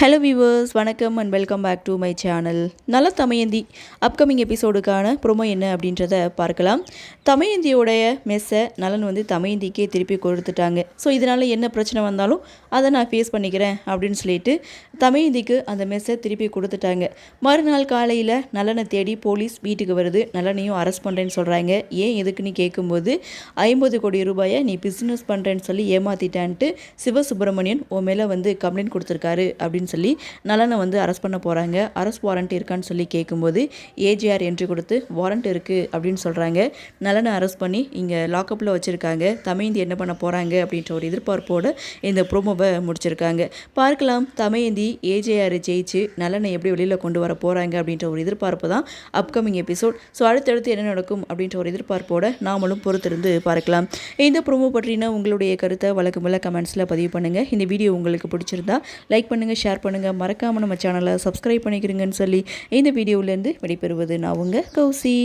Hello viewers வணக்கம் and welcome back to my channel நல்ல Damayanti upcoming எபிசோடுக்கான promo என்ன அப்படின்றத பார்க்கலாம். தமயந்தியோடைய மெஸ்ஸை நலன் வந்து தமயந்திக்கே திருப்பி கொடுத்துட்டாங்க. ஸோ இதனால் என்ன பிரச்சனை வந்தாலும் அதை நான் ஃபேஸ் பண்ணிக்கிறேன் அப்படின்னு சொல்லிட்டு தமயந்திக்கு அந்த மெஸ்ஸை திருப்பி கொடுத்துட்டாங்க. மறுநாள் காலையில் நலனை தேடி போலீஸ் வீட்டுக்கு வருது. நலனையும் அரெஸ்ட் பண்ணுறேன்னு சொல்கிறாங்க ஏன் எதுக்குன்னு கேட்கும்போது ஐம்பது கோடி ரூபாயை நீ பிஸ்னஸ் பண்ணுறேன்னு சொல்லி ஏமாற்றிட்டான்ட்டு சிவசுப்பிரமணியன் உன் மேலே வந்து கம்ப்ளைண்ட் கொடுத்துருக்காரு அப்படின்னு சொல்லி நலனை வந்து அரெஸ்ட் பண்ண போகிறாங்க அரெஸ்ட் வாரண்ட் இருக்கான்னு சொல்லி கேட்கும்போது ஏஜிஆர் என்ட்ரி கொடுத்து வாரண்ட் இருக்குது அப்படின்னு சொல்கிறாங்க நலனை அரெஸ்ட் பண்ணி இங்கே லாக்கப்பில் வச்சுருக்காங்க. தமையந்தி என்ன பண்ண போகிறாங்க அப்படின்ற ஒரு எதிர்பார்ப்போடு இந்த ப்ரோமோவை முடிச்சிருக்காங்க. பார்க்கலாம் தமையந்தி ஏஜேஆர் ஜெயிச்சு நலனை எப்படி வெளியில் கொண்டு வர போகிறாங்க அப்படின்ற ஒரு எதிர்பார்ப்பு தான் அப்கமிங் எபிசோட் ஸோ அடுத்தடுத்து என்ன நடக்கும் அப்படின்ற ஒரு எதிர்பார்ப்போடு நாமளும் பொறுத்திருந்து பார்க்கலாம். இந்த ப்ரோமோ பற்றின உங்களுடைய கருத்தை வழக்கமுள்ள கமெண்ட்ஸில் பதிவு பண்ணுங்கள் இந்த வீடியோ உங்களுக்கு பிடிச்சிருந்தா லைக் பண்ணுங்கள் ஷேர் பண்ணுங்கள் மறக்காமல் நம்ம சேனலை சப்ஸ்கிரைப் பண்ணிக்கிறீங்கன்னு சொல்லி இந்த வீடியோவிலேருந்து விடைபெறுவது நான் உங்கள் கௌசி.